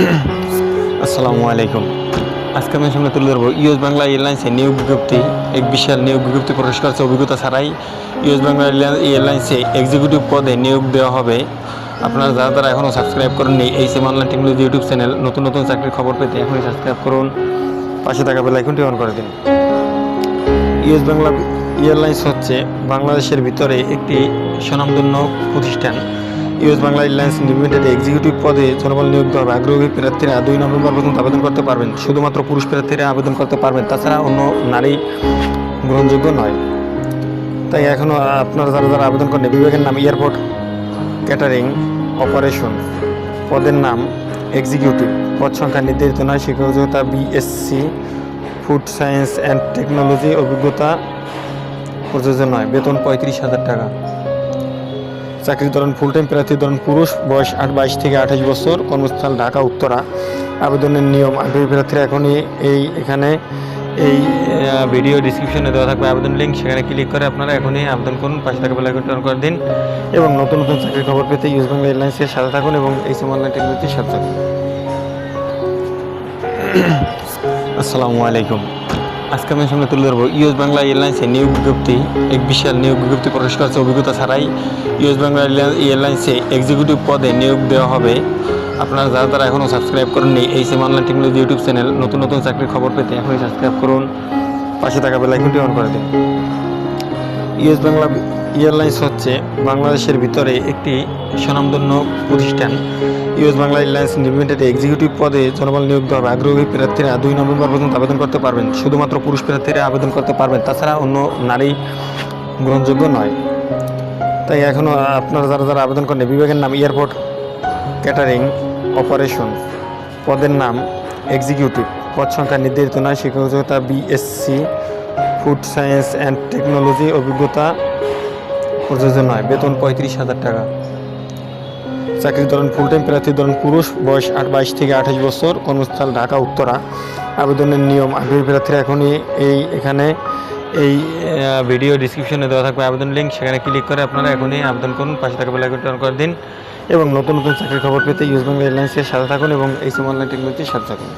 আসসালামু আলাইকুম। আজকে আমি সামনে তুলে ধরবো ইউএস বাংলা এয়ারলাইন্সের নিয়োগ বিজ্ঞপ্তি। এক বিশাল নিয়োগ বিজ্ঞপ্তি প্রকাশ করেছে অভিজ্ঞতা ছাড়াই। ইউএস বাংলা এয়ারলাইন্সে এক্সিকিউটিভ পদে নিয়োগ দেওয়া হবে। আপনারা যারা যারা এখনও সাবস্ক্রাইব করেননি এই same online technology YouTube channel, নতুন নতুন চাকরির খবর পেতে এখনই সাবস্ক্রাইব করুন। পাশে থাকা বেল আইকনটি অন করে দিন। ইউএস বাংলা এয়ারলাইন্স হচ্ছে বাংলাদেশের ভিতরে একটি স্বনামধন্য প্রতিষ্ঠান। US Bangla airlines limited executive পদে জনবল নিয়োগ দেওয়া। আগ্রহী প্রার্থীরা দুই নভেম্বর পর্যন্ত আবেদন করতে পারবেন। শুধুমাত্র পুরুষ প্রার্থীরা আবেদন করতে পারবেন, তাছাড়া অন্য নারী গ্রহণযোগ্য নয়। তাই এখনও আপনারা যারা যারা আবেদন করেন বিভাগের নাম এয়ারপোর্ট ক্যাটারিং অপারেশন। পদের নাম এক্সিকিউটিভ। পদ সংখ্যা নির্ধারিত নয় শিক্ষকতা BSc food science and technology, অভিজ্ঞতা প্রযোজ্য নয়। বেতন পঁয়ত্রিশ হাজার টাকা। চাকরির ধরন ফুল টাইম প্রার্থী ধরন পুরুষ, বয়স আট, বাইশ থেকে আঠাশ বছর কর্মস্থল ঢাকা, উত্তরা। আবেদনের নিয়ম, আগ্রহী প্রার্থীরা এখনই এই, এখানে এই ভিডিও ডিসক্রিপশনে দেওয়া থাকবে আবেদন লিঙ্ক সেখানে ক্লিক করে আপনারা এখনই আবেদন করুন, পাশে থাকা বেলা অন করে দিন। এবং নতুন নতুন চাকরির খবর পেতে ইউজ বাংলা এয়ারলাইন্সের সাথে থাকুন এবং এই সম অনলাইন টেকনোলজির সাথে থাকুন। আসসালামু আলাইকুম। আজকে আমি সামনে তুলে ধরবো ইউএস বাংলা এয়ারলাইন্সের নিয়োগ বিজ্ঞপ্তি। এক বিশাল নিয়োগ বিজ্ঞপ্তি প্রকাশ করেছে অভিজ্ঞতা ছাড়াই ইউএস বাংলা এয়ারলাইন্সে এক্সিকিউটিভ পদে নিয়োগ দেওয়া হবে। আপনারা যারা তারা এখনও সাবস্ক্রাইব করেননি, এই same online technology YouTube channel, নতুন নতুন চাকরির খবর পেতে এখনই সাবস্ক্রাইব করুন। পাশে থাকা বেলাইকনটি অন করে দিন। ইউএস বাংলা এয়ারলাইন্স হচ্ছে বাংলাদেশের ভিতরে একটি স্বনামধন্য প্রতিষ্ঠান। US Bangla airlines limited executive পদে জনবল নিয়োগ দেওয়া। আগ্রহী প্রার্থীরা দুই নভেম্বর পর্যন্ত আবেদন করতে পারবেন। শুধুমাত্র পুরুষ প্রার্থীরা আবেদন করতে পারবেন, তাছাড়া অন্য নারী গ্রহণযোগ্য নয়। তাই এখনও আপনারা যারা যারা আবেদন করেন বিভাগের নাম এয়ারপোর্ট ক্যাটারিং অপারেশন। পদের নাম এক্সিকিউটিভ। পদ সংখ্যা নির্ধারিত নয় শিক্ষকতা BSc food science and technology অভিজ্ঞতা প্রযোজ্য নয়। বেতন পঁয়ত্রিশ হাজার টাকা। চাকরির ধরন ফুল টাইম প্রার্থীর ধরন পুরুষ, বয়স আট বাইশ থেকে আঠাশ বছর, কর্মস্থল ঢাকা, উত্তরা। আবেদনের নিয়ম, আগ্রহী প্রার্থীরা এখনই এই, এখানে এই ভিডিও ডিসক্রিপশনে দেওয়া থাকবে আবেদন লিঙ্ক সেখানে ক্লিক করে আপনারা এখনই আবেদন করুন। পাশে থাকা বেল আইকনটি অন করে দিন। এবং নতুন নতুন চাকরির খবর পেতে ইউজ বাংলা এয়ারলাইন্সের সাথে থাকুন এবং এই অনলাইন টেকনোলজির সাথে থাকুন।